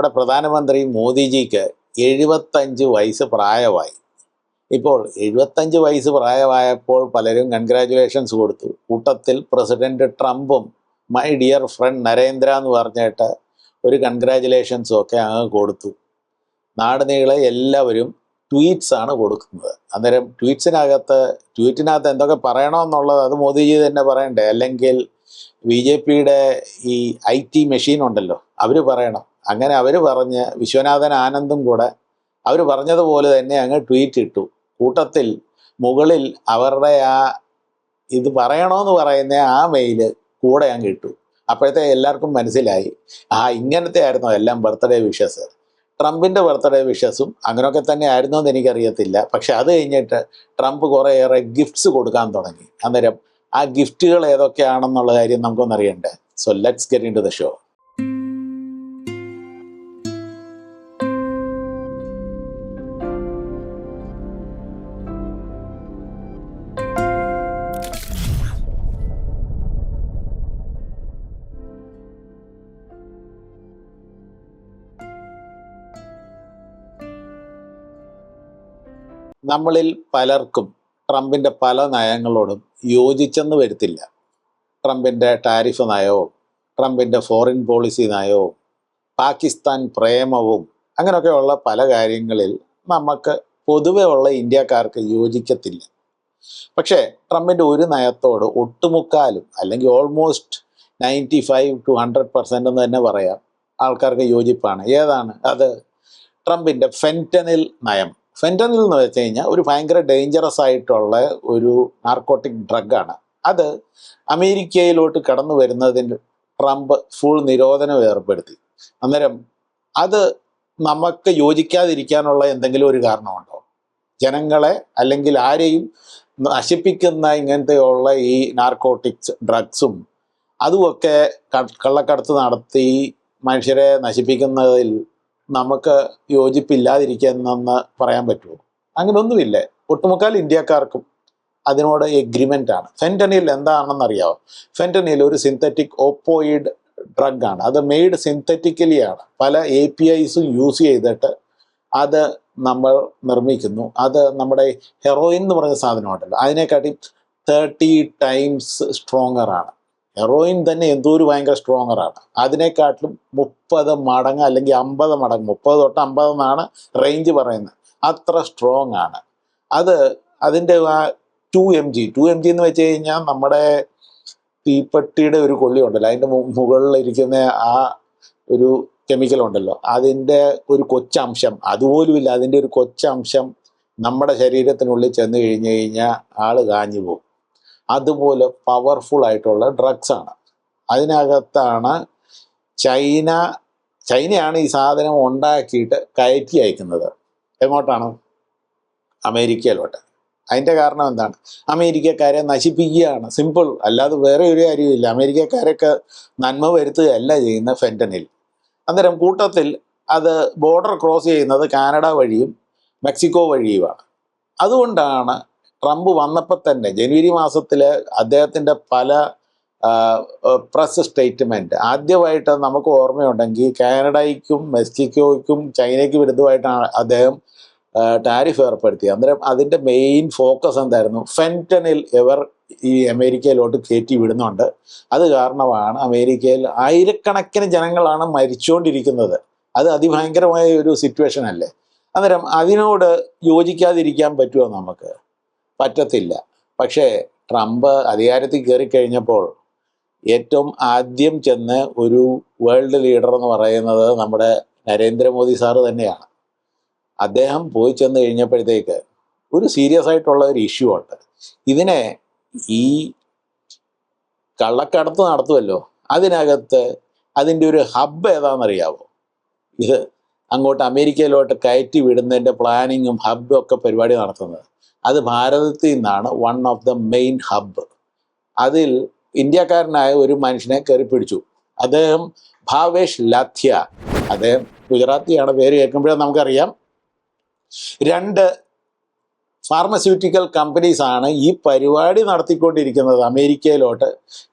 നമ്മുടെ പ്രധാനമന്ത്രി മോദിജിക്ക് എഴുപത്തഞ്ച് വയസ്സ് പ്രായമായി. ഇപ്പോൾ എഴുപത്തഞ്ച് വയസ്സ് പ്രായമായപ്പോൾ പലരും കൺഗ്രാറ്റുലേഷൻസ് കൊടുത്തു. കൂട്ടത്തിൽ പ്രസിഡന്റ് ട്രംപും മൈ ഡിയർ ഫ്രണ്ട് നരേന്ദ്ര എന്ന് പറഞ്ഞിട്ട് ഒരു കൺഗ്രാറ്റുലേഷൻസും ഒക്കെ അങ്ങ് കൊടുത്തു. നാട് നീളെ എല്ലാവരും ട്വീറ്റ്സ് ആണ് കൊടുക്കുന്നത്. അന്നേരം ട്വീറ്റ്സിനകത്ത് ട്വീറ്റിനകത്ത് എന്തൊക്കെ പറയണമെന്നുള്ളത് അത് മോദിജി തന്നെ പറയണ്ടേ? അല്ലെങ്കിൽ ബി ജെ പിയുടെ ഈ ഐ ടി മെഷീൻ ഉണ്ടല്ലോ അവർ പറയണം. അങ്ങനെ അവർ പറഞ്ഞ് വിശ്വനാഥൻ ആനന്ദും കൂടെ അവർ പറഞ്ഞതുപോലെ തന്നെ അങ്ങ് ട്വീറ്റ് ഇട്ടു. കൂട്ടത്തിൽ മുകളിൽ അവരുടെ ആ ഇത് പറയണമെന്ന് പറയുന്ന ആ മെയിൽ കൂടെ അങ്ങ് ഇട്ടു. അപ്പോഴത്തെ എല്ലാവർക്കും മനസ്സിലായി. ആ ഇങ്ങനത്തെ ആയിരുന്നു എല്ലാം ബർത്ത്ഡേ വിഷസ്. ട്രംപിന്റെ ബർത്ത്ഡേ വിഷസും അങ്ങനെയൊക്കെ തന്നെ ആയിരുന്നു എന്ന് എനിക്കറിയത്തില്ല. പക്ഷെ അത് കഴിഞ്ഞിട്ട് ട്രംപ് കുറേയേറെ ഗിഫ്റ്റ്സ് കൊടുക്കാൻ തുടങ്ങി. അന്നേരം ആ ഗിഫ്റ്റുകൾ ഏതൊക്കെയാണെന്നുള്ള കാര്യം നമുക്കൊന്നറിയണ്ടേ? So let's get into the show നമ്മളിൽ പലർക്കും ട്രംപിന്റെ പല നയങ്ങളോടും യോജിച്ചെന്ന് വരുത്തില്ല. ട്രംപിന്റെ ടാരിഫ് നയവും ട്രംപിന്റെ ഫോറിൻ പോളിസി നയവും പാകിസ്ഥാൻ പ്രേമവും അങ്ങനെയൊക്കെയുള്ള പല കാര്യങ്ങളിൽ നമുക്ക് പൊതുവെ ഉള്ള ഇന്ത്യക്കാർക്ക് യോജിക്കത്തില്ല. പക്ഷേ ട്രംപിന്റെ ഒരു നയത്തോട് ഒട്ടുമുക്കാലും അല്ലെങ്കിൽ almost ninety five to hundred percent എന്ന് തന്നെ പറയാം ആൾക്കാർക്ക് യോജിപ്പാണ്. ഏതാണ്? അത് ട്രംപിന്റെ ഫെന്റനിൽ നയം. ഫെന്റനിൽ എന്ന് വെച്ച് കഴിഞ്ഞാൽ ഒരു ഭയങ്കര ഡേഞ്ചറസ് ആയിട്ടുള്ള ഒരു നാർക്കോട്ടിക് ഡ്രഗാണ് അത് അമേരിക്കയിലോട്ട് കടന്നു വരുന്നതിന് ട്രംപ് ഫുൾ നിരോധനം ഏർപ്പെടുത്തി. അന്നേരം അത് നമുക്ക് യോജിക്കാതിരിക്കാനുള്ള എന്തെങ്കിലും ഒരു കാരണമുണ്ടോ? ജനങ്ങളെ അല്ലെങ്കിൽ ആരെയും നശിപ്പിക്കുന്ന ഇങ്ങനത്തെയുള്ള ഈ നാർക്കോട്ടിക്സ് ഡ്രഗ്സും അതുമൊക്കെ കള്ളക്കടത്ത് നടത്തി മനുഷ്യരെ നശിപ്പിക്കുന്നതിൽ നമുക്ക് യോജിപ്പില്ലാതിരിക്കുന്നെന്ന് പറയാൻ പറ്റുമോ അങ്ങനെയൊന്നുമില്ല ഒട്ടുമുക്കാൽ ഇന്ത്യക്കാർക്കും അതിനോട് എഗ്രിമെന്റ് ആണ്. ഫെന്റനിൽ എന്താണെന്ന് അറിയാമോ ഫെന്റനിൽ ഒരു സിന്തറ്റിക് ഓപ്പോയിഡ് ഡ്രഗ് ആണ്. അത് മെയ്ഡ് സിന്തറ്റിക്കലി ആണ്. പല എ പി ഐസും യൂസ് ചെയ്തിട്ട് അത് നമ്മൾ നിർമ്മിക്കുന്നു. അത് നമ്മുടെ ഹെറോയിൻ എന്ന് പറയുന്ന സാധനമുണ്ടല്ലോ അതിനെക്കാട്ടി തേർട്ടി ടൈംസ് സ്ട്രോങ്ങർ ആണ്. ഹെറോയിൻ തന്നെ എന്തോ ഒരു ഭയങ്കര സ്ട്രോങ്ങറാണ് അതിനെക്കാട്ടിലും മുപ്പത് മടങ്ങ് അല്ലെങ്കിൽ അമ്പത് മടങ്ങ് മുപ്പത് തൊട്ട് അമ്പത് എന്നാണ് റേഞ്ച് പറയുന്നത്. അത്ര സ്ട്രോങ് ആണ്. അത് അതിന്റെ ആ two M G two M G എന്ന് വെച്ച് കഴിഞ്ഞാൽ നമ്മുടെ തീപ്പെട്ടിയുടെ ഒരു കൊള്ളി ഉണ്ടല്ലോ. അതിന്റെ മുകളിലിരിക്കുന്ന ആ ഒരു കെമിക്കൽ ഉണ്ടല്ലോ. അതിന്റെ ഒരു കൊച്ചംശം അതുപോലുമില്ല. അതിന്റെ ഒരു കൊച്ചംശം നമ്മുടെ ശരീരത്തിനുള്ളിൽ ചെന്ന് കഴിഞ്ഞ് കഴിഞ്ഞാൽ ആൾ കാഞ്ഞു പോകും. അതുപോലെ പവർഫുൾ ആയിട്ടുള്ള ഡ്രഗ്സ് ആണ്. അതിനകത്താണ് ചൈന ചൈനയാണ് ഈ സാധനം ഉണ്ടാക്കിയിട്ട് കയറ്റി അയക്കുന്നത്. എങ്ങോട്ടാണ്? അമേരിക്കയിലോട്ട്. അതിന്റെ കാരണം എന്താണ്? അമേരിക്കക്കാരെ നശിപ്പിക്കുകയാണ്. സിമ്പിൾ അല്ലാതെ വേറെ ഒരു കാര്യമില്ല അമേരിക്കക്കാരൊക്കെ നന്മ വരുത്തുകയല്ല ചെയ്യുന്ന ഫെന്റനിൽ അന്നേരം കൂട്ടത്തിൽ അത് ബോർഡർ ക്രോസ് ചെയ്യുന്നത് കാനഡ വഴിയും മെക്സിക്കോ വഴിയുമാണ്. അതുകൊണ്ടാണ് ട്രംപ് വന്നപ്പോൾ തന്നെ ജനുവരി മാസത്തിൽ അദ്ദേഹത്തിന്റെ പല പ്രസ് സ്റ്റേറ്റ്മെന്റ് ആദ്യമായിട്ട് നമുക്ക് ഓർമ്മയുണ്ടെങ്കിൽ കാനഡയ്ക്കും മെക്സിക്കോയ്ക്കും ചൈനയ്ക്കും വിരുദ്ധമായിട്ടാണ് അദ്ദേഹം ടാരിഫ് ഏർപ്പെടുത്തി അന്നേരം അതിന്റെ മെയിൻ ഫോക്കസ് എന്തായിരുന്നു? ഫെന്റനിൽ ഇവർ ഈ അമേരിക്കയിലോട്ട് കയറ്റി വിടുന്നുണ്ട്. അത് കാരണമാണ് അമേരിക്കയിൽ ആയിരക്കണക്കിന് ജനങ്ങളാണ് മരിച്ചുകൊണ്ടിരിക്കുന്നത് അത് അതിഭയങ്കരമായ ഒരു സിറ്റുവേഷൻ അല്ലേ? അന്നേരം അതിനോട് യോജിക്കാതിരിക്കാൻ പറ്റുമോ നമുക്ക്? പറ്റത്തില്ല. പക്ഷേ ട്രംപ് അധികാരത്തിൽ കയറി കഴിഞ്ഞപ്പോൾ ഏറ്റവും ആദ്യം ചെന്ന് ഒരു വേൾഡ് ലീഡർ എന്ന് പറയുന്നത് നമ്മുടെ നരേന്ദ്രമോദി സാറ് തന്നെയാണ്. അദ്ദേഹം പോയി ചെന്ന് കഴിഞ്ഞപ്പോഴത്തേക്ക് ഒരു സീരിയസ് ആയിട്ടുള്ള ഒരു ഇഷ്യൂ ഉണ്ട്. ഇതിനെ ഈ കള്ളക്കടത്ത് നടത്തുമല്ലോ അതിനകത്ത് അതിന്റെ ഒരു ഹബ്ബ് ഏതാണെന്നറിയാവോ? ഇത് അങ്ങോട്ട് അമേരിക്കയിലോട്ട് കയറ്റി വിടുന്നതിന്റെ പ്ലാനിങ്ങും ഹബ്ബും ഒക്കെ പരിപാടി നടത്തുന്നത്. അത് ഭാരതത്തിൽ നിന്നാണ് one of the main hub അതിൽ ഇന്ത്യക്കാരനായ ഒരു മനുഷ്യനെ കയറി പിടിച്ചു. അദ്ദേഹം ഭാവേഷ് ലാഥ്യ. അദ്ദേഹം ഗുജറാത്തിയാണ് പേര് കേൾക്കുമ്പോഴേ നമുക്കറിയാം. രണ്ട് ഫാർമസ്യൂട്ടിക്കൽ കമ്പനീസാണ് ഈ പരിപാടി നടത്തിക്കൊണ്ടിരിക്കുന്നത് അമേരിക്കയിലോട്ട്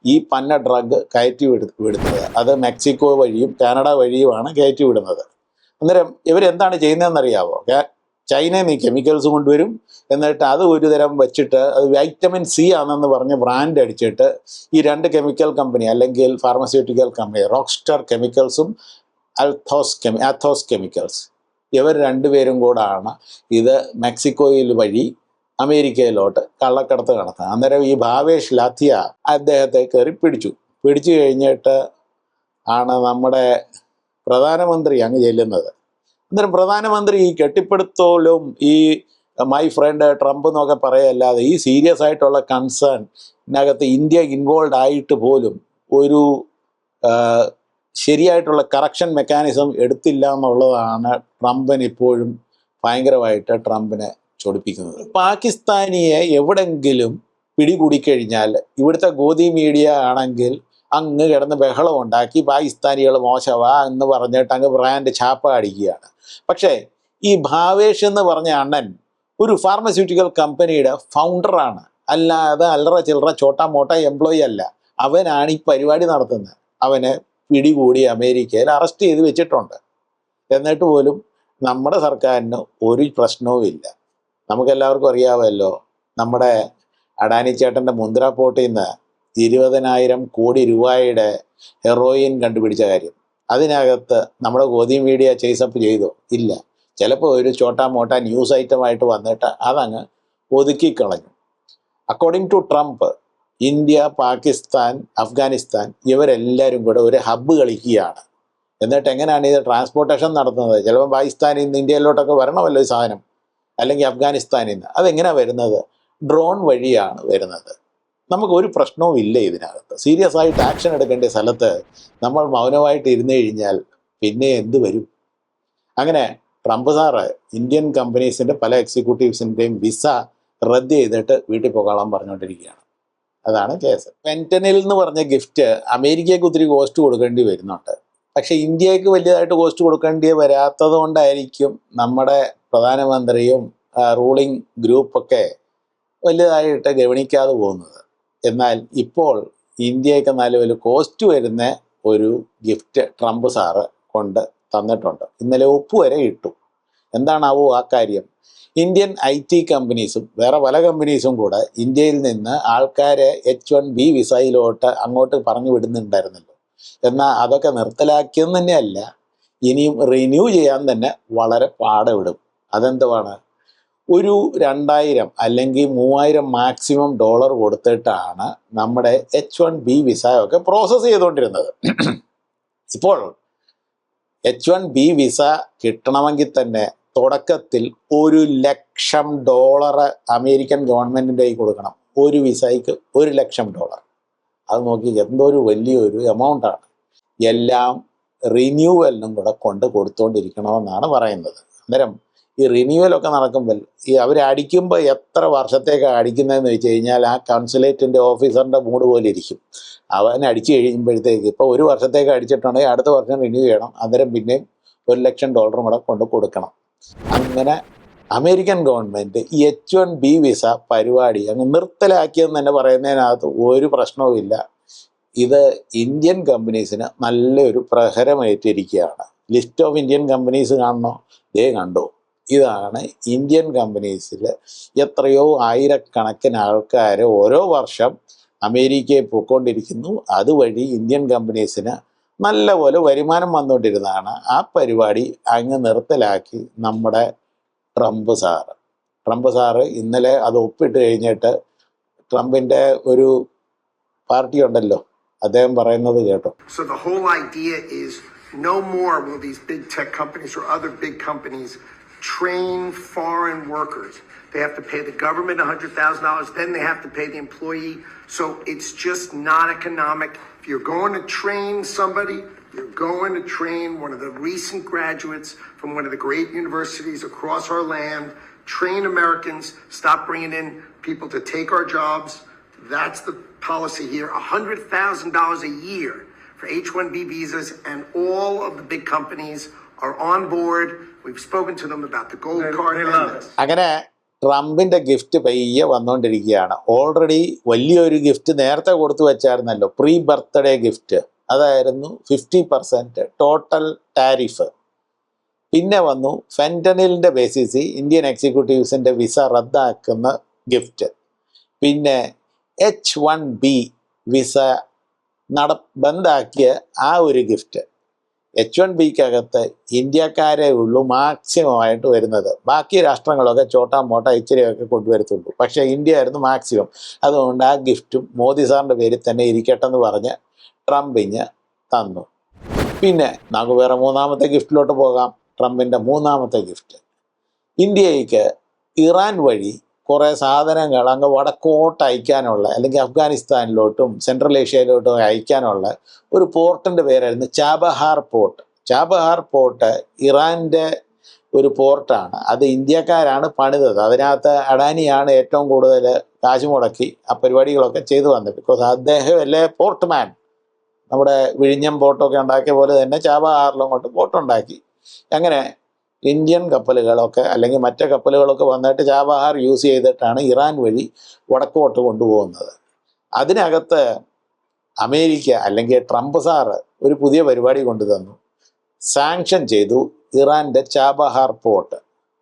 ഈ പന്ന ഡ്രഗ് കയറ്റി വിടു വിടുന്നത്. അത് മെക്സിക്കോ വഴിയും കാനഡ വഴിയുമാണ് കയറ്റി വിടുന്നത്. അന്നേരം ഇവരെന്താണ് ചെയ്യുന്നതെന്നറിയാവോ? ചൈനയിൽ നിന്ന് കെമിക്കൽസ് കൊണ്ടുവരും. എന്നിട്ട് അത് ഒരു തരം വെച്ചിട്ട് അത് വൈറ്റമിൻ സി ആണെന്ന് പറഞ്ഞ് ബ്രാൻഡ് അടിച്ചിട്ട് ഈ രണ്ട് കെമിക്കൽ കമ്പനി അല്ലെങ്കിൽ ഫാർമസ്യൂട്ടിക്കൽ കമ്പനി റോക്സ്റ്റാർ കെമിക്കൽസും അൽഥോസ് കെമി ആത്തോസ് കെമിക്കൽസ് ഇവർ രണ്ടുപേരും കൂടാണ് ഇത് മെക്സിക്കോയിൽ വഴി അമേരിക്കയിലോട്ട് കള്ളക്കടത്ത് നടത്തുന്നത്. അന്നേരം ഈ ഭാവേഷ് ലാത്തിയ അദ്ദേഹത്തെ കയറി പിടിച്ചു. പിടിച്ചു കഴിഞ്ഞിട്ട് ആണ് നമ്മുടെ പ്രധാനമന്ത്രി അങ്ങ് ചെല്ലുന്നത്. അന്നേരം പ്രധാനമന്ത്രി ഈ കെട്ടിപ്പടുത്തോലും ഈ മൈ ഫ്രണ്ട് ട്രംപ് എന്നൊക്കെ പറയല്ലാതെ ഈ സീരിയസ് ആയിട്ടുള്ള കൺസേൺ ഇതിനകത്ത് ഇന്ത്യ ഇൻവോൾവ് ആയിട്ട് പോലും ഒരു ശരിയായിട്ടുള്ള കറക്ഷൻ മെക്കാനിസം എടുത്തില്ല എന്നുള്ളതാണ് ട്രംപിന് ഇപ്പോഴും ഭയങ്കരമായിട്ട് ട്രംപിനെ ചൊടിപ്പിക്കുന്നത്. പാകിസ്ഥാനിയെ എവിടെങ്കിലും പിടികൂടിക്കഴിഞ്ഞാൽ ഇവിടുത്തെ ഗോതി മീഡിയ ആണെങ്കിൽ അങ്ങ് കിടന്ന് ബഹളം ഉണ്ടാക്കി പാകിസ്ഥാനികൾ മോശവാ എന്ന് പറഞ്ഞിട്ട് അങ്ങ് ബ്രാൻഡ് ചാപ്പ അടിക്കുകയാണ് പക്ഷേ ഈ ഭാവേഷ് എന്ന് പറഞ്ഞ അണ്ണൻ ഒരു ഫാർമസ്യൂട്ടിക്കൽ കമ്പനിയുടെ ഫൗണ്ടറാണ് അല്ലാതെ അല്ലറ ചില്ലറ ചോട്ടാ മോട്ട എംപ്ലോയി അല്ല. അവനാണ് ഈ പരിപാടി നടത്തുന്നത്. അവനെ പിടികൂടി അമേരിക്കയിൽ അറസ്റ്റ് ചെയ്ത് വെച്ചിട്ടുണ്ട്. എന്നിട്ട് പോലും നമ്മുടെ സർക്കാരിന് ഒരു പ്രശ്നവും ഇല്ല. നമുക്കെല്ലാവർക്കും അറിയാമല്ലോ നമ്മുടെ അഡാനി ചേട്ടന്റെ മുന്ദ്ര പോർട്ടിൽ നിന്ന് ഇരുപതിനായിരം കോടി രൂപയുടെ ഹെറോയിൻ കണ്ടുപിടിച്ച കാര്യം. അതിനകത്ത് നമ്മുടെ ഗോദി മീഡിയ ചേസപ്പ് ചെയ്തോ. ഇല്ല. ചിലപ്പോൾ ഒരു ചോട്ടാ മോട്ടാ ന്യൂസ് ഐറ്റമായിട്ട് വന്നിട്ട് അതങ്ങ് ഒതുക്കി കളഞ്ഞു. According to Trump India Pakistan Afghanistan ഇവരെല്ലാവരും കൂടെ ഒരു ഹബ്ബ് കളിക്കുകയാണ്. എന്നിട്ട് എങ്ങനെയാണ് ഇത് ട്രാൻസ്പോർട്ടേഷൻ നടത്തുന്നത്? ചിലപ്പോൾ പാകിസ്ഥാനിൽ നിന്ന് ഇന്ത്യയിലോട്ടൊക്കെ വരണമല്ലോ ഈ സാധനം. അല്ലെങ്കിൽ അഫ്ഗാനിസ്ഥാനിൽ നിന്ന്. അതെങ്ങനെയാണ് വരുന്നത്? ഡ്രോൺ വഴിയാണ് വരുന്നത്. നമുക്ക് ഒരു പ്രശ്നവും ഇല്ല ഇതിനകത്ത്. സീരിയസ് ആയിട്ട് ആക്ഷൻ എടുക്കേണ്ട സ്ഥലത്ത് നമ്മൾ മൗനമായിട്ട് ഇരുന്നു കഴിഞ്ഞാൽ പിന്നെ എന്ത് വരും? അങ്ങനെ ട്രംപ് സാറ് ഇന്ത്യൻ കമ്പനീസിന്റെ പല എക്സിക്യൂട്ടീവ്സിന്റെയും വിസ റദ്ദ് ചെയ്തിട്ട് വീട്ടിൽ പോകാൻ പറഞ്ഞുകൊണ്ടിരിക്കുകയാണ്. അതാണ് കേസ്. പെന്റനിൽ എന്ന് പറഞ്ഞ ഗിഫ്റ്റ് അമേരിക്കയ്ക്ക് ഒത്തിരി കോസ്റ്റ് കൊടുക്കേണ്ടി വരുന്നുണ്ട്. പക്ഷെ ഇന്ത്യയ്ക്ക് വലിയതായിട്ട് കോസ്റ്റ് കൊടുക്കേണ്ടി വരാത്തത് കൊണ്ടായിരിക്കും നമ്മുടെ പ്രധാനമന്ത്രിയും റൂളിംഗ് ഗ്രൂപ്പൊക്കെ വലിയതായിട്ട് ഗവണിക്കാതെ പോകുന്നത്. എന്നാൽ ഇപ്പോൾ ഇന്ത്യയ്ക്ക് നല്ല കോസ്റ്റ് വരുന്ന ഒരു ഗിഫ്റ്റ് ട്രംപ് സാറ് കൊണ്ട് തന്നിട്ടുണ്ട്. ഇന്നലെ ഒപ്പ് വരെ ഇട്ടു. എന്താണാവോ ആ കാര്യം? ഇന്ത്യൻ ഐ ടി കമ്പനീസും വേറെ പല കമ്പനീസും കൂടെ ഇന്ത്യയിൽ നിന്ന് ആൾക്കാരെ എച്ച് വൺ ബി വിസയിലോട്ട് അങ്ങോട്ട് പറഞ്ഞു വിടുന്നുണ്ടായിരുന്നല്ലോ. എന്നാൽ അതൊക്കെ നിർത്തലാക്കിയെന്ന് തന്നെയല്ല ഇനിയും റിന്യൂ ചെയ്യാൻ തന്നെ വളരെ പാടവിടും അതെന്തുവാണ്? ഒരു രണ്ടായിരം അല്ലെങ്കിൽ മൂവായിരം മാക്സിമം ഡോളർ കൊടുത്തിട്ടാണ് നമ്മുടെ എച്ച് വൺ ബി വിസ ഒക്കെ പ്രോസസ്സ് ചെയ്തുകൊണ്ടിരുന്നത്. ഇപ്പോൾ എച്ച് വൺ ബി വിസ കിട്ടണമെങ്കിൽ തന്നെ തുടക്കത്തിൽ ഒരു ലക്ഷം ഡോളർ അമേരിക്കൻ ഗവൺമെന്റിന്റെ കയ്യിൽ കൊടുക്കണം. ഒരു വിസയ്ക്ക് ഒരു ലക്ഷം ഡോളർ അത് നോക്കി എന്തോ ഒരു വലിയൊരു എമൗണ്ടാണ് എല്ലാം റിന്യൂവലിനും കൂടെ കൊണ്ട് കൊടുത്തുകൊണ്ടിരിക്കണമെന്നാണ് പറയുന്നത്. അന്നേരം ഈ റിന്യൂവലൊക്കെ നടക്കുമ്പോൾ ഈ അവർ അടിക്കുമ്പോൾ എത്ര വർഷത്തേക്കാണ് അടിക്കുന്നതെന്ന് വെച്ച് കഴിഞ്ഞാൽ ആ കൺസുലേറ്റിന്റെ ഓഫീസറിന്റെ മൂഡ് പോലെ ഇരിക്കും. അവൻ അടിച്ചു കഴിയുമ്പോഴത്തേക്ക് ഇപ്പോൾ ഒരു വർഷത്തേക്ക് അടിച്ചിട്ടുണ്ടെങ്കിൽ അടുത്ത വർഷം റിന്യൂ ചെയ്യണം. അന്നേരം പിന്നെയും ഒരു ലക്ഷം ഡോളറും കൂടെ കൊണ്ട് കൊടുക്കണം. അങ്ങനെ അമേരിക്കൻ ഗവൺമെന്റ് ഈ എച്ച് വൺ ബി വിസ പരിപാടി അങ്ങ് നിർത്തലാക്കിയെന്ന് തന്നെ പറയുന്നതിനകത്ത് ഒരു പ്രശ്നവുമില്ല ഇത് ഇന്ത്യൻ കമ്പനീസിന് നല്ലൊരു പ്രഹരമേറ്റിരിക്കുകയാണ്. ലിസ്റ്റ് ഓഫ് ഇന്ത്യൻ കമ്പനീസ് കാണണോ? ദേ കണ്ടു. ഇതാണ് ഇന്ത്യൻ കമ്പനീസിൽ എത്രയോ ആയിരക്കണക്കിന് ആൾക്കാർ ഓരോ വർഷം അമേരിക്കയിൽ പോയിക്കൊണ്ടിരിക്കുന്നു. അതുവഴി ഇന്ത്യൻ കമ്പനീസിന് നല്ലപോലെ വരുമാനം വന്നുകൊണ്ടിരുന്നതാണ്. ആ പരിപാടി അങ്ങ് നിർത്തലാക്കി നമ്മുടെ ട്രംപ് സാറ് ട്രംപ് സാറ് ഇന്നലെ അത് ഒപ്പിട്ട് കഴിഞ്ഞിട്ട് ട്രംപിന്റെ ഒരു പാർട്ടി ഉണ്ടല്ലോ അദ്ദേഹം പറയുന്നത് കേട്ടോ. So the whole idea is no more will these big tech companies or other big companies train foreign workers. They have to pay the government $100,000, then they have to pay the employee. So it's just not economic. If you're going to train somebody, you're going to train one of the recent graduates from one of the great universities across our land. Train Americans, stop bringing in people to take our jobs. That's the policy here. $100,000 a year for H 1B visas, and all of the big companies are on board. We've spoken to them about the gold card. and love this. അങ്ങനെ ട്രംപിന്റെ gift പയ്യെ വന്നുകൊണ്ടിരിക്കുകയാണ് already വലിയൊരു gift നേരത്തെ കൊടുത്തു വെച്ചായിരുന്നല്ലോ pre birthday gift അതായിരുന്നു fifty percent total tariff പിന്നെ വന്നു ഫെന്റനിലിന്റെ ബേസിസിൽ ഇന്ത്യൻ എക്സിക്യൂട്ടീവ്സിന്റെ വിസ റദ്ദാക്കുന്ന ഗിഫ്റ്റ് പിന്നെ എച്ച് വൺ ബി വിസ നട ബന്ധാക്കിയ ആ ഒരു ഗിഫ്റ്റ് എച്ച് വൺ ബിക്കകത്ത് ഇന്ത്യക്കാരെ ഉള്ളൂ മാക്സിമമായിട്ട് വരുന്നത്. ബാക്കി രാഷ്ട്രങ്ങളൊക്കെ ചോട്ടാ മോട്ട ഇച്ചിരിയൊക്കെ കൊണ്ടുവരത്തുള്ളൂ. പക്ഷേ ഇന്ത്യ ആയിരുന്നു മാക്സിമം. അതുകൊണ്ട് ആ ഗിഫ്റ്റും മോദി സാറിന്റെ പേരിൽ തന്നെ ഇരിക്കട്ടെ എന്ന് പറഞ്ഞ് ട്രംപിന് തന്നു. പിന്നെ നമുക്ക് വേറെ മൂന്നാമത്തെ ഗിഫ്റ്റിലോട്ട് പോകാം. ട്രംപിന്റെ മൂന്നാമത്തെ ഗിഫ്റ്റ്. ഇന്ത്യയ്ക്ക് ഇറാൻ വഴി കുറേ സാധനങ്ങൾ അങ്ങ് വടക്കോട്ട് അയക്കാനുള്ള അല്ലെങ്കിൽ അഫ്ഗാനിസ്ഥാനിലോട്ടും സെൻട്രൽ ഏഷ്യയിലോട്ടും അയക്കാനുള്ള ഒരു പോർട്ടിന്റെ പേരായിരുന്നു ചാബഹാർ പോർട്ട്. ചാബഹാർ പോർട്ട് ഇറാന്റെ ഒരു പോർട്ടാണ്. അത് ഇന്ത്യക്കാരാണ് പണിതത്. അതിനകത്ത് അഡാനിയാണ് ഏറ്റവും കൂടുതൽ കാശ് മുടക്കി ആ പരിപാടികളൊക്കെ ചെയ്തു വന്നത്. ബിക്കോസ് അദ്ദേഹം അല്ലേ പോർട്ട് മാൻ നമ്മുടെ വിഴിഞ്ഞം പോർട്ടൊക്കെ ഉണ്ടാക്കിയ പോലെ തന്നെ ചാബഹാറിലും കൊണ്ട് പോർട്ടുണ്ടാക്കി. അങ്ങനെ ഇന്ത്യൻ കപ്പലുകളൊക്കെ അല്ലെങ്കിൽ മറ്റ് കപ്പലുകളൊക്കെ വന്നിട്ട് ചാബഹാർ യൂസ് ചെയ്തിട്ടാണ് ഇറാൻ വഴി വടക്കോട്ട് കൊണ്ടുപോകുന്നത്. അതിനകത്ത് അമേരിക്ക അല്ലെങ്കിൽ ട്രംപ് സാറ് ഒരു പുതിയ പരിപാടി കൊണ്ടുതന്നു സാങ്ഷൻ ചെയ്തു ഇറാന്റെ ചാബഹാർ പോർട്ട്.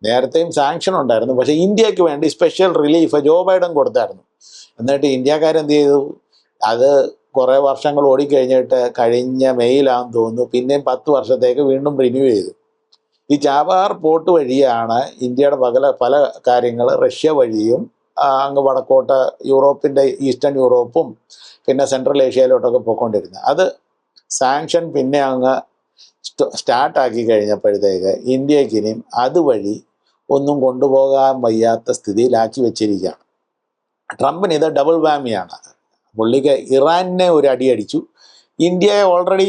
നേരത്തെയും സാങ്ഷൻ ഉണ്ടായിരുന്നു. പക്ഷേ ഇന്ത്യയ്ക്ക് വേണ്ടി സ്പെഷ്യൽ റിലീഫ് ജോ ബൈഡൻ കൊടുത്തായിരുന്നു. എന്നിട്ട് ഇന്ത്യക്കാരെന്ത് ചെയ്തു? അത് കുറേ വർഷങ്ങൾ ഓടിക്കഴിഞ്ഞിട്ട് കഴിഞ്ഞ മെയ്യിലാണെന്ന് തോന്നുന്നു. പിന്നെയും പത്ത് വർഷത്തേക്ക് വീണ്ടും റിന്യൂ ചെയ്തു. ഈ ചാബഹാർ പോർട്ട് വഴിയാണ് ഇന്ത്യയുടെ പല പല കാര്യങ്ങൾ റഷ്യ വഴിയും അങ്ങ് വടക്കോട്ട് യൂറോപ്പിന്റെ ഈസ്റ്റേൺ യൂറോപ്പും പിന്നെ സെൻട്രൽ ഏഷ്യയിലോട്ടൊക്കെ പോയിക്കൊണ്ടിരുന്നത്. അത് സാങ്ഷൻ പിന്നെ അങ്ങ് സ്റ്റാർട്ടാക്കി കഴിഞ്ഞപ്പോഴത്തേക്ക് ഇന്ത്യയ്ക്ക് അതുവഴി ഒന്നും കൊണ്ടുപോകാൻ വയ്യാത്ത സ്ഥിതിയിലാക്കി വെച്ചിരിക്കുകയാണ്. ട്രംപിന് ഇത് ഡബിൾ വാമിയാണ്. പുള്ളിക്ക് ഇറാനെ ഒരു അടി അടിച്ചു. ഇന്ത്യയെ ഓൾറെഡി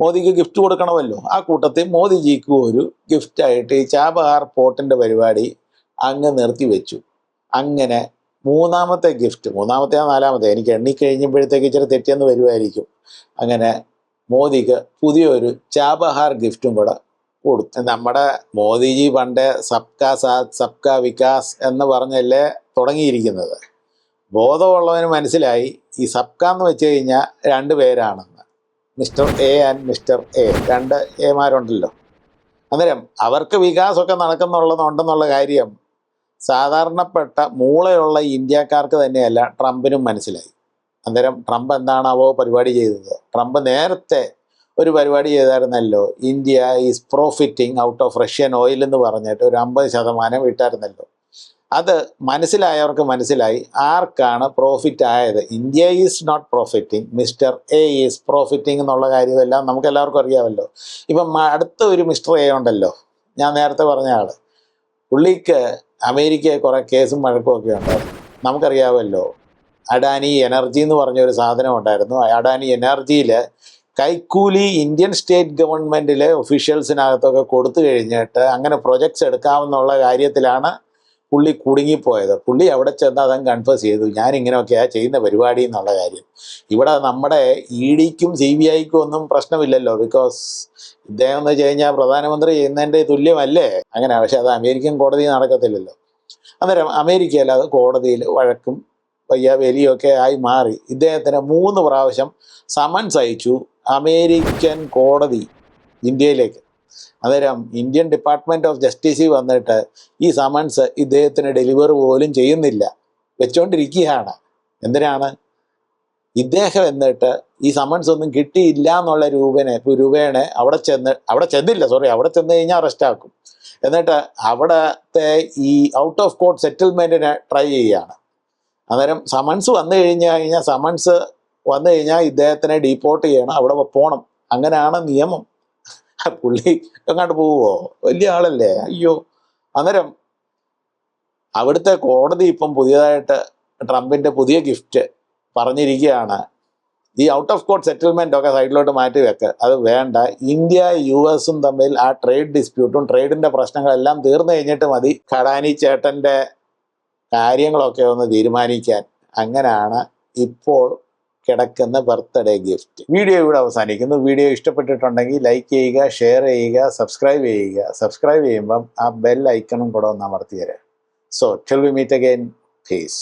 മോദിക്ക് ഗിഫ്റ്റ് കൊടുക്കണമല്ലോ. ആ കൂട്ടത്തിൽ മോദിജിക്ക് ഒരു ഗിഫ്റ്റായിട്ട് ഈ ചാബഹാർ പോട്ടിന്റെ പരിപാടി അങ്ങ് നിർത്തിവെച്ചു അങ്ങനെ മൂന്നാമത്തെ ഗിഫ്റ്റ് മൂന്നാമത്തെ നാലാമത്തെ എനിക്ക് എണ്ണി കഴിഞ്ഞപ്പോഴത്തേക്ക് ഇച്ചിരി തെറ്റിയെന്ന് വരുമായിരിക്കും. അങ്ങനെ മോദിക്ക് പുതിയൊരു ചാബഹാർ ഗിഫ്റ്റും കൂടെ കൊടുത്തു. നമ്മുടെ മോദിജി പണ്ട് സബ്കാ സാത് സബ്കാ വികാസ് എന്ന് പറഞ്ഞല്ലേ തുടങ്ങിയിരിക്കുന്നത്. ബോധമുള്ളവന് മനസ്സിലായി ഈ സബ്കാന്ന് വെച്ച് കഴിഞ്ഞാൽ രണ്ട് പേരാണെന്ന്. Mister A and mister A. രണ്ട് എമാരുണ്ടല്ലോ. അന്നേരം അവർക്ക് വികാസമൊക്കെ നടക്കുന്നുള്ളതുണ്ടെന്നുള്ള കാര്യം സാധാരണപ്പെട്ട മൂളയുള്ള ഇന്ത്യക്കാർക്ക് തന്നെയല്ല ട്രംപിനും മനസ്സിലായി. അന്നേരം ട്രംപ് എന്താണാവോ പരിപാടി ചെയ്തത്. ട്രംപ് നേരത്തെ ഒരു പരിപാടി ചെയ്തായിരുന്നല്ലോ India is profiting out of Russian oil എന്ന് പറഞ്ഞിട്ട് ഒരു അമ്പത് ശതമാനം ഇട്ടായിരുന്നല്ലോ. അത് മനസ്സിലായവർക്ക് മനസ്സിലായി ആർക്കാണ് പ്രോഫിറ്റ് ആയത്? India is not profiting mister A is profiting എന്നുള്ള കാര്യമെല്ലാം നമുക്ക് എല്ലാവർക്കും അറിയാമല്ലോ. ഇപ്പം അടുത്ത ഒരു മിസ്റ്റർ എ ഉണ്ടല്ലോ. ഞാൻ നേരത്തെ പറഞ്ഞ ആൾ. പുള്ളിക്ക് അമേരിക്കയെ കുറേ കേസും വഴക്കും ഒക്കെ ഉണ്ടായിരുന്നു നമുക്കറിയാമല്ലോ. അഡാനി എനർജി എന്ന് പറഞ്ഞ ഒരു സാധനം ഉണ്ടായിരുന്നു. അഡാനി എനർജിയിൽ കൈക്കൂലി ഇന്ത്യൻ സ്റ്റേറ്റ് ഗവൺമെന്റിലെ ഒഫീഷ്യൽസിനകത്തൊക്കെ കൊടുത്തു കഴിഞ്ഞിട്ട് അങ്ങനെ പ്രൊജക്ട്സ് എടുക്കാമെന്നുള്ള കാര്യത്തിലാണ് പുള്ളി കുടുങ്ങിപ്പോയത്. പുള്ളി അവിടെ ചെന്ന് അതങ്ങ് കൺഫേസ് ചെയ്തു. ഞാൻ ഇങ്ങനെയൊക്കെയാണ് ചെയ്യുന്ന പരിപാടി എന്നുള്ള കാര്യം. ഇവിടെ നമ്മുടെ ഇ ഡിക്കും സി ബി ഐക്കും ഒന്നും പ്രശ്നമില്ലല്ലോ. ബിക്കോസ് ഇദ്ദേഹം എന്ന് വെച്ച് കഴിഞ്ഞാൽ പ്രധാനമന്ത്രി ചെയ്യുന്നതിന്റെ തുല്യമല്ലേ? അങ്ങനെ. പക്ഷെ അത് അമേരിക്കൻ കോടതി നടക്കത്തില്ലല്ലോ. അന്നേരം അമേരിക്കയിൽ അത് കോടതിയിൽ വഴക്കും വയ്യ വലിയൊക്കെ ആയി മാറി. ഇദ്ദേഹത്തിന് മൂന്ന് പ്രാവശ്യം സമൻസ് അയച്ചു അമേരിക്കൻ കോടതി ഇന്ത്യയിലേക്ക്. അന്നേരം ഇന്ത്യൻ ഡിപ്പാർട്ട്മെന്റ് ഓഫ് ജസ്റ്റിസിൽ വന്നിട്ട് ഈ സമൻസ് ഇദ്ദേഹത്തിന് ഡെലിവർ പോലും ചെയ്യുന്നില്ല. വെച്ചുകൊണ്ടിരിക്കുകയാണ് എന്തിനാണ്? ഇദ്ദേഹം എന്നിട്ട് ഈ സമൻസ് ഒന്നും കിട്ടിയില്ല എന്നുള്ള രൂപനെ രൂപേണെ അവിടെ ചെന്ന് അവിടെ ചെന്നില്ല സോറി അവിടെ ചെന്ന് കഴിഞ്ഞാൽ അറസ്റ്റ് ആക്കും. എന്നിട്ട് അവിടത്തെ ഈ ഔട്ട് ഓഫ് കോർട്ട് സെറ്റിൽമെന്റിന് ട്രൈ ചെയ്യുകയാണ്. അന്നേരം സമൻസ് വന്നു കഴിഞ്ഞു കഴിഞ്ഞാൽ സമൻസ് വന്നു കഴിഞ്ഞാൽ ഇദ്ദേഹത്തിനെ ഡീപ്പോർട്ട് ചെയ്യണം അവിടെ പോകണം അങ്ങനെയാണ് നിയമം. പുള്ളി എങ്ങാണ്ട് പോവോ? വലിയ ആളല്ലേ? അയ്യോ. അന്നേരം അവിടുത്തെ കോടതി ഇപ്പം പുതിയതായിട്ട് ട്രംപിന്റെ പുതിയ ഗിഫ്റ്റ് പറഞ്ഞിരിക്കുകയാണ്. ഈ ഔട്ട് ഓഫ് കോർട്ട് സെറ്റിൽമെന്റ് ഒക്കെ സൈഡിലോട്ട് മാറ്റി വെക്ക്. അത് വേണ്ട. ഇന്ത്യ യു എസും തമ്മിൽ ആ ട്രേഡ് ഡിസ്പ്യൂട്ടും ട്രേഡിന്റെ പ്രശ്നങ്ങളെല്ലാം തീർന്നു കഴിഞ്ഞിട്ട് മതി. കടാനി ചേട്ടന്റെ കാര്യങ്ങളൊക്കെ ഒന്ന് തീരുമാനിക്കാൻ. അങ്ങനെയാണ് ഇപ്പോൾ കിടക്കുന്ന ബർത്ത്ഡേ ഗിഫ്റ്റ്. വീഡിയോ ഇവിടെ അവസാനിക്കുന്നു. വീഡിയോ ഇഷ്ടപ്പെട്ടിട്ടുണ്ടെങ്കിൽ ലൈക്ക് ചെയ്യുക ഷെയർ ചെയ്യുക സബ്സ്ക്രൈബ് ചെയ്യുക. സബ്സ്ക്രൈബ് ചെയ്യുമ്പം ആ ബെൽ ഐക്കണും കൂടെ ഒന്ന് അമർത്തി തരാം. So till we meet again peace